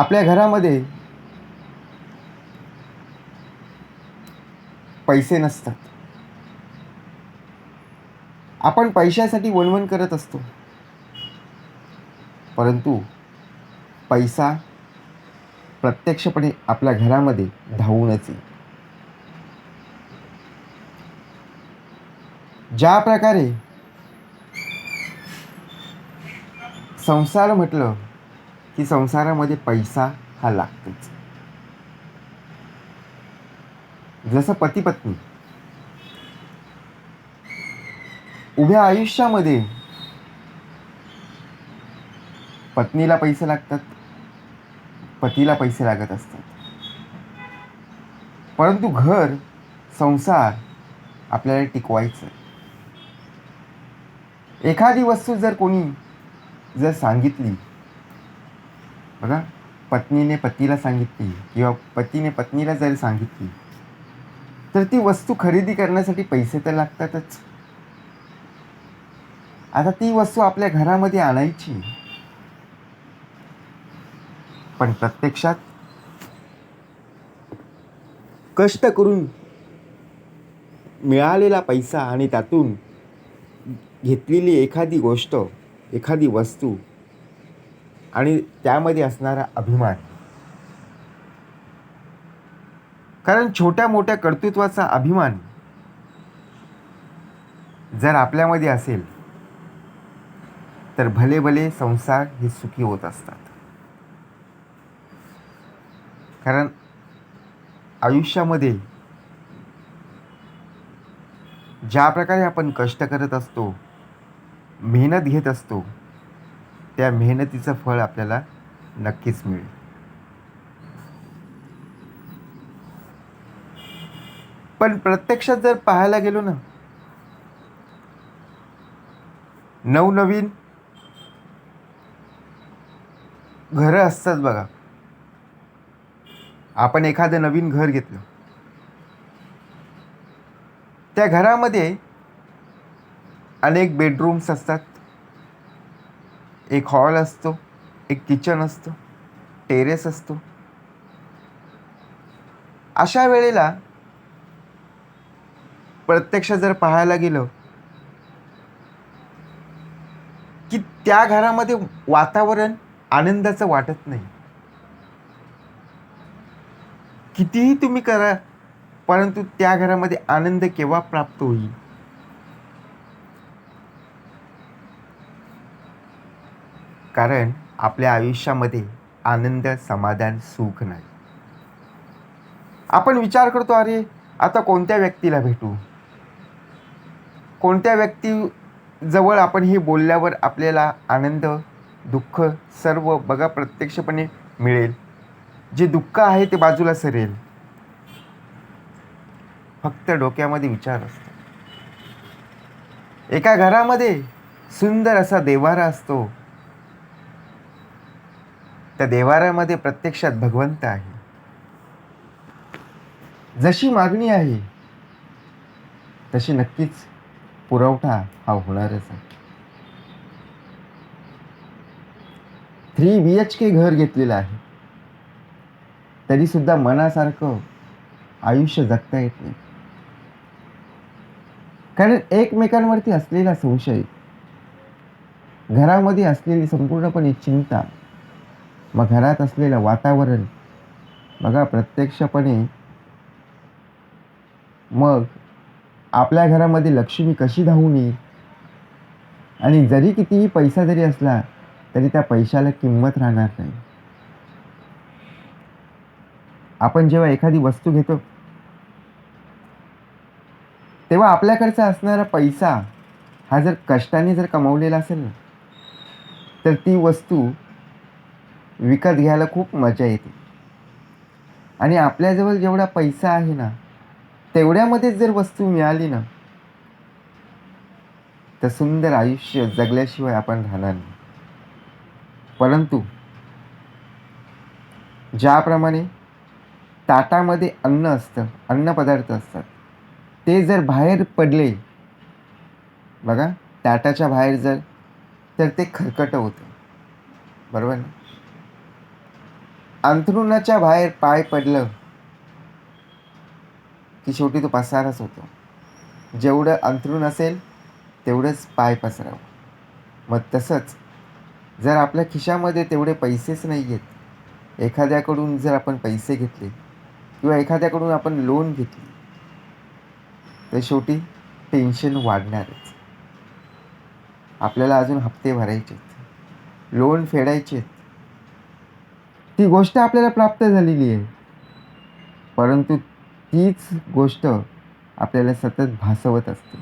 आपल्या घरामध्ये पैसे नसतात. आपण पैशासाठी वणवण करत असतो. परंतु पैसा प्रत्यक्षपणे आपल्या घरामध्ये धावूनच येईल. ज्या प्रकारे संसार म्हटलं की संसारामध्ये पैसा हा लागतोच. जसं पती पत्नी उभ्या आयुष्यामध्ये पत्नीला पैसे लागतात पतीला पैसे लागत असतात. परंतु घर संसार आपल्याला टिकवायचं एखादी वस्तू जर कोणी जर सांगितली बघा पत्नीने पतीला सांगितली किंवा पतीने पत्नीला जर सांगितली तर ती वस्तू खरेदी करण्यासाठी पैसे तर लागतातच. आता ती वस्तू आपल्या घरामध्ये आणायची. पण प्रत्यक्षात कष्ट करून मिळालेला पैसा आणि त्यातून घेतलेली एखादी गोष्ट एखादी वस्तू आणि त्यामध्ये असणारा अभिमान. कारण छोट्या मोठ्या कर्तृत्वाचा अभिमान जर आपल्यामध्ये असेल तर भले भले संसार हे सुखी होत असतात. कारण आयुष्यामध्ये ज्या प्रकारे आपण कष्ट करत असतो मेहनत घेत असतो त्या मेहनतीचं फळ आपल्याला नक्कीच मिळेल. पण प्रत्यक्षात जर पाहायला गेलो ना नवनवीन घरं असतात बघा. आपण एखादं नवीन घर घेतलं. त्या घरामध्ये अनेक बेडरूम्स असतात. एक हॉल असतो एक किचन असतो टेरेस असतो. अशा वेळेला प्रत्यक्ष जर पाहायला गेलं की त्या घरामध्ये वातावरण आनंदाचं वाटत नाही. कितीही तुम्ही करा परंतु त्या घरामध्ये आनंद केव्हा प्राप्त होईल? कारण आपल्या आयुष्यामध्ये आनंद समाधान सुख नाही. आपण विचार करतो अरे आता कोणत्या व्यक्तीला भेटू? कोणत्या व्यक्तीजवळ आपण हे बोलल्यावर आपल्याला आनंद दुःख सर्व बघा प्रत्यक्षपणे मिळेल. जे दुःख आहे ते बाजूला सरेल. फक्त डोक्यामध्ये विचार असतो. एका घरामध्ये सुंदर असा देवारा असतो. त्या देवाऱ्यामध्ये प्रत्यक्षात भगवंत आहे. जशी मागणी आहे तशी नक्कीच पुरवठा हा होणारच आहे. थ्री बी एच के घर घेतलेलं आहे. तरी सुद्धा मनासारखं आयुष्य जगता येत नाही. कारण एकमेकांवरती असलेला संशय घरामध्ये असलेली संपूर्णपणे चिंता मग घरात असलेलं वातावरण बघा प्रत्यक्षपणे. मग आपल्या घरामध्ये लक्ष्मी कशी धावून येईल? आणि जरी कितीही पैसा जरी असला तरी त्या पैशाला किंमत राहणार नाही. आपण जेव्हा एखादी वस्तू घेतो तेव्हा आपल्याकडचा असणारा पैसा हा जर कष्टाने जर कमावलेला असेल ना तर ती वस्तू विकत घ्यायला खूप मजा येते. आणि आपल्याजवळ जेवढा पैसा आहे ना तेवढ्यामध्येच जर वस्तू मिळाली ना तर सुंदर आयुष्य जगल्याशिवाय आपण राहणार नाही. परंतु ज्याप्रमाणे ताटामध्ये अन्न असतं अन्नपदार्थ असतात ते जर बाहेर पडले बघा ताटाच्या बाहेर जर तर ते खरकटं होतं. बरोबर ना? अंथरुणाच्या बाहेर पाय पडलं की शेवटी तो पसारच होतो. जेवढं अंथरूण असेल तेवढंच पाय पसरावं. मग तसंच जर आपल्या खिशामध्ये तेवढे पैसेच नाही आहेत एखाद्याकडून जर आपण पैसे घेतले किंवा एखाद्याकडून आपण लोन घेतली तर शेवटी टेन्शन वाढणारच. आपल्याला अजून हप्ते भरायचे आहेत लोन फेडायचे आहेत ती गोष्ट आपल्याला प्राप्त झालेली आहे. परंतु तीच गोष्ट आपल्याला सतत भासवत असते.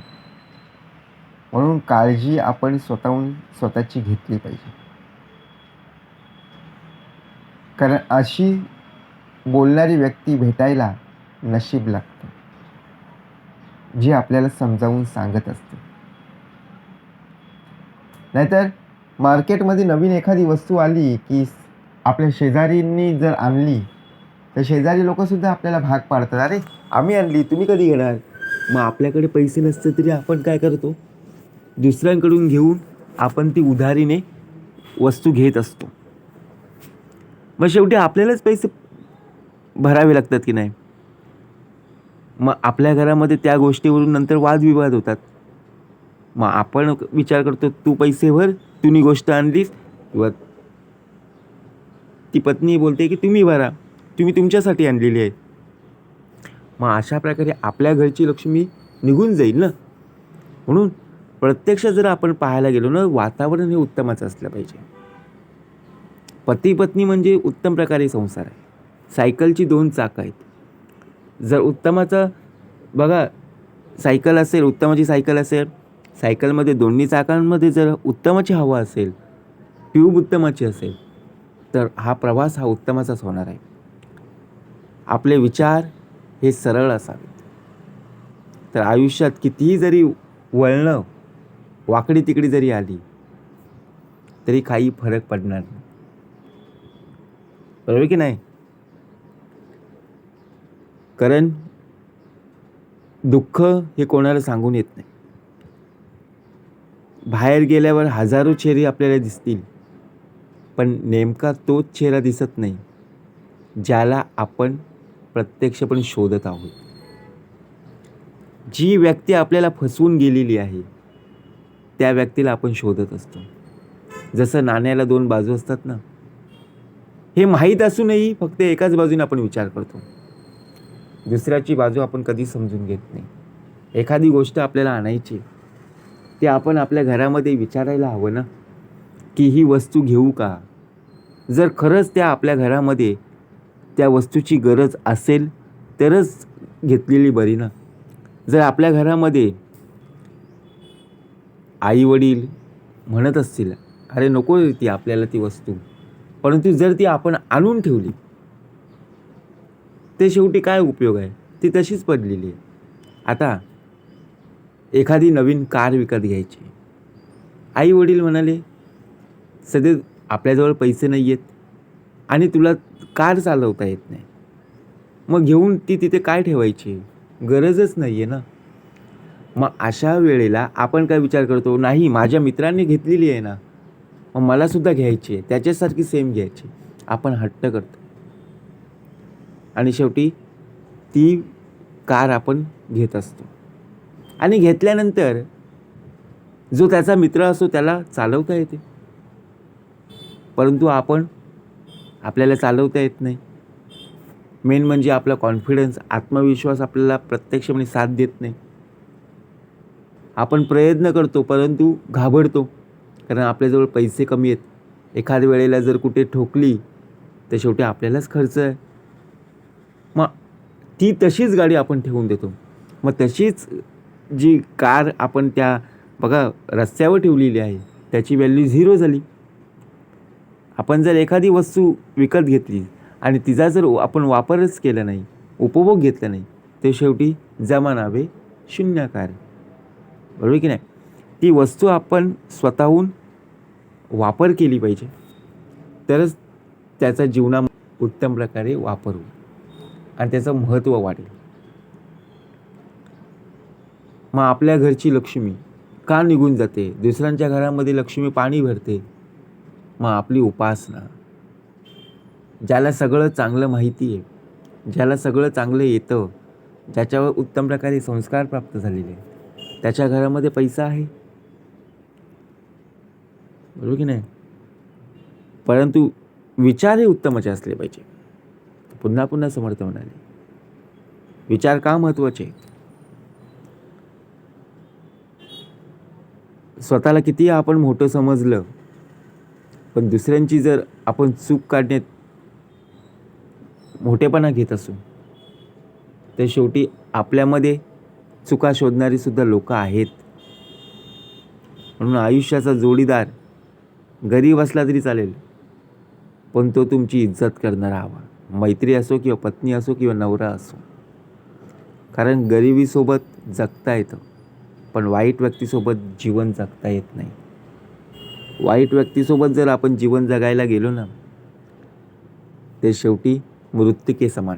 म्हणून काळजी आपण स्वतःहून स्वतःची घेतली पाहिजे. कारण अशी बोलणारी व्यक्ती भेटायला नशीब लागतं. जी आपल्याला समजावून सांगत असते. नाहीतर मार्केटमध्ये नवीन एखादी वस्तू आली की आपल्या शेजारींनी जर आणली तर शेजारी लोकंसुद्धा आपल्याला भाग पाडतात. अरे आम्ही आणली तुम्ही कधी घेणार? मग आपल्याकडे पैसे नसते तरी आपण काय करतो? दुसऱ्यांकडून घेऊन आपण ती उधारीने वस्तू घेत असतो. मग शेवटी आपल्यालाच पैसे भरावे लागतात की नाही? मग आपल्या घरामध्ये त्या गोष्टीवरून नंतर वादविवाद होतात. मग आपण विचार करतो तू पैसे भर तुम्ही गोष्ट आणलीस किंवा ती पत्नी बोलते की तुम्ही भरा. तुम्ही तुमच्यासाठी आणलेली आहे. मग अशा प्रकारे आपल्या घरची लक्ष्मी निघून जाईल ना? म्हणून प्रत्यक्ष जर आपण पाहायला गेलो ना वातावरण हे उत्तमच असलं पाहिजे. पती पत्नी म्हणजे उत्तम प्रकारे संसार आहे. सायकलची दोन चाकं आहेत. जर उत्तमाचं बघा सायकल असेल उत्तमाची सायकल असेल सायकलमध्ये दोन्ही चाकांमध्ये जर उत्तमाची हवा असेल ट्यूब उत्तमाची असेल तर हा प्रवास हा उत्तमाचाच होणार आहे. आपले विचार हे सरळ असावेत. तर आयुष्यात कितीही जरी वळणं वाकडी तिकडी जरी आली तरी काही फरक पडणार नाही. बरोबर की नाही? कारण दुःख हे कोणाला सांगून येत नाही. बाहेर गेल्यावर हजारो चेहरे आपल्याला दिसतील. पण नेमका तोच चेहरा दिसत नाही ज्याला आपण प्रत्यक्षपणे शोधत आहोत. जी व्यक्ती आपल्याला फसवून गेलेली आहे त्या व्यक्तीला आपण शोधत असतो. जसं नाण्याला दोन बाजू असतात ना हे माहीत असूनही फक्त एकाच बाजूने आपण विचार करतो. दुसऱ्याची बाजू आपण कधी समजून घेत नाही. एखादी गोष्ट आपल्याला आणायची ते आपण आपल्या घरामध्ये विचारायला हवं ना की ही वस्तू घेऊ का? जर खरंच त्या आपल्या घरामध्ये त्या वस्तूची गरज असेल तरच घेतलेली बरी ना. जर आपल्या घरामध्ये आईवडील म्हणत असतील अरे नको ती आपल्याला ती वस्तू. परंतु जर ती आपण आणून ठेवली ते शेवटी काय उपयोग आहे? ती तशीच पडलेली आहे. आता एखादी नवीन कार विकत घ्यायची. आई वडील म्हणाले सध्या आपल्याजवळ पैसे नाही आहेत आणि तुला कार चालवता येत नाही. मग घेऊन ती तिथे काय ठेवायची? गरजच नाही आहे ना. मग अशा वेळेला आपण काय विचार करतो? नाही माझ्या मित्रांनी घेतलेली आहे ना. मग मलासुद्धा घ्यायची आहे. त्याच्यासारखी सेम घ्यायची आपण हट्ट करतो. आणि शेवटी ती कार आपण घेत असतो. आणि घेतल्यानंतर जो त्याचा मित्र असतो त्याला चालवता येते. परंतु आपण आपल्याला चालवता येत नाही. मेन म्हणजे आपला कॉन्फिडन्स आत्मविश्वास आपल्याला प्रत्यक्षपणे साथ देत नाही. आपण प्रयत्न करतो परंतु घाबरतो कारण आपल्याजवळ पैसे कमी आहेत. एखाद्या वेळेला जर कुठे ठोकली तर शेवटी आपल्यालाच खर्च आहे. मग ती तशीच गाडी आपण ठेवून देतो. मग तशीच जी कार आपण त्या बघा रस्त्यावर ठेवलेली आहे त्याची व्हॅल्यू झिरो झाली. आपण जर एखादी वस्तू विकत घेतली आणि तिचा जर आपण वापरच केला नाही उपभोग घेतला नाही ते शेवटी जमा नावे शून्याकार. बरोबर की नाही? ती वस्तू आपण स्वतःहून वापर केली पाहिजे. तरच त्याचा जीवना उत्तम प्रकारे वापर होईल आणि त्याचं महत्त्व वाढेल. मग आपल्या घरची लक्ष्मी का निघून जाते? दुसऱ्यांच्या घरामध्ये लक्ष्मी पाणी भरते. मग आपली उपासना. ज्याला सगळं चांगलं माहिती आहे ज्याला सगळं चांगलं येतं ज्याच्यावर उत्तम प्रकारे संस्कार प्राप्त झालेले त्याच्या घरामध्ये पैसा आहे? बरोबर की नाही? परंतु विचार हे उत्तमाचे असले पाहिजे. पुन्हा पुन्हा समर्थ म्हणाले. विचार का महत्त्वाचे स्वतःला किती आपण मोठं समजलं पण दुसऱ्यांची जर आपण चूक काढण्यात मोठेपणा घेत असू तर शेवटी आपल्यामध्ये चुका शोधणारी सुद्धा लोक आहेत. म्हणून आयुष्याचा जोडीदार गरीब असला तरी चालेल पण तो तुमची इज्जत करणारा हवा. मैत्री असो किंवा पत्नी असो किंवा नवरा असो. कारण गरिबीसोबत जगता येतं पण वाईट व्यक्तीसोबत जीवन जगता येत नाही. वाईट व्यक्तीसोबत जर आपण जीवन जगायला गेलो ना ते शेवटी मृत्तिके समान.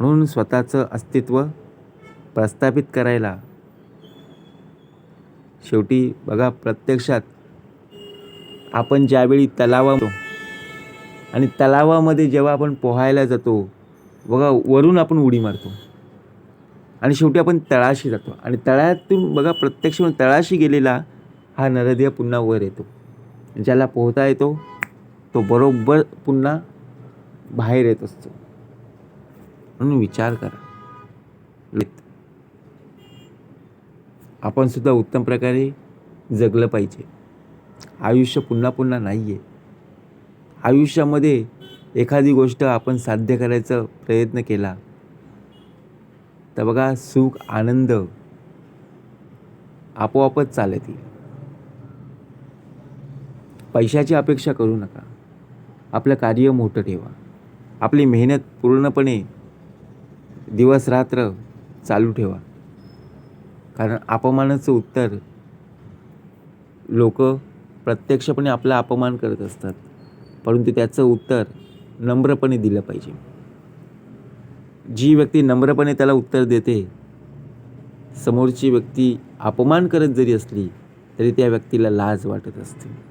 म्हणून स्वतःचं अस्तित्व प्रस्थापित करायला शेवटी बघा प्रत्यक्षात आपण ज्यावेळी तलावा आणि तलावामध्ये जेव्हा आपण पोहायला जातो बघा वरून आपण उडी मारतो. आणि शेवटी आपण तळाशी जातो. आणि तळ्यातून बघा प्रत्यक्ष तळाशी गेलेला हा नरदेह पुन्हा वर येतो. ज्याला पोहता येतो तो बरोबर पुन्हा बाहेर येत असतो. म्हणून विचार करा. आपण सुद्धा उत्तम प्रकारे जगलं पाहिजे. आयुष्य पुन्हा पुन्हा नाही आहे आयुष्यामध्ये एखादी गोष्ट आपण साध्य करायचा प्रयत्न केला तर बघा सुख आनंद आपोआपच चालत येईल पैशाची अपेक्षा करू नका. आपलं कार्य मोठं ठेवा. आपली मेहनत पूर्णपणे दिवस रात्र चालू ठेवा. कारण अपमानाचं उत्तर लोक प्रत्यक्षपणे आपला अपमान करत असतात. परंतु त्याचं उत्तर नम्रपणे दिलं पाहिजे. जी व्यक्ती नम्रपणे त्याला उत्तर देते समोरची व्यक्ती अपमान करत जरी असली तरी त्या व्यक्तीला लाज वाटत असते.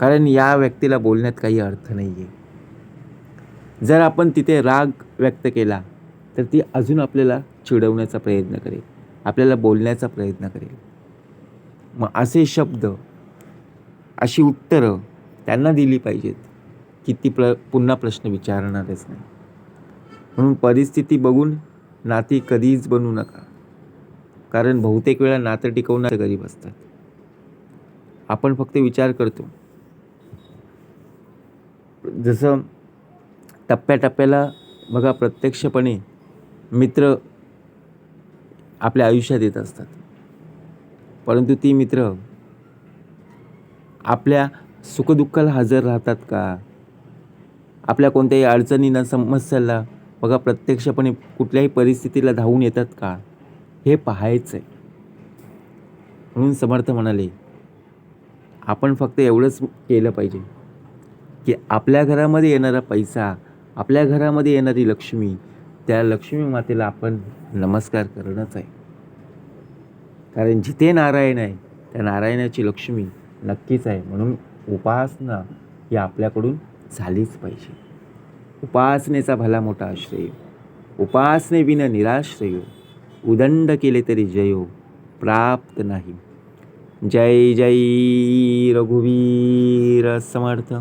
कारण या व्यक्तीला बोलण्यात काही अर्थ नाही आहे जर आपण तिथे राग व्यक्त केला तर ती अजून आपल्याला चिडवण्याचा प्रयत्न करेल आपल्याला बोलण्याचा प्रयत्न करेल. मग असे शब्द अशी उत्तरं त्यांना दिली पाहिजेत की ती प्र पुन्हा प्रश्न विचारणारच नाही. म्हणून परिस्थिती बघून नाती कधीच बनवू नका. कारण बहुतेक वेळा नातं टिकवणारे गरीब असतात. आपण फक्त विचार करतो. जसं टप्प्याटप्प्याला बघा प्रत्यक्षपणे मित्र आपल्या आयुष्यात येत असतात. परंतु ती मित्र आपल्या सुखदुःखाला हजर राहतात का? आपल्या कोणत्याही अडचणींना समस्याला बघा प्रत्यक्षपणे कुठल्याही परिस्थितीला धावून येतात का? हे पाहायचं आहे. म्हणून समर्थ म्हणाले आपण फक्त एवढंच केलं पाहिजे. की आपल्या घरामध्ये येणारा पैसा आपल्या घरामध्ये येणारी लक्ष्मी त्या लक्ष्मी मातेला आपण नमस्कार करणंच आहे. कारण जिथे नारायण आहे त्या नारायणाची लक्ष्मी नक्कीच आहे. म्हणून उपासना ही आपल्याकडून झालीच पाहिजे. उपासनेचा भला मोठा आश्रय. उपासनेविनं निराश्रय. उदंड केले तरी जयो हो, प्राप्त नाही. जय जय रघुवीर समर्थ.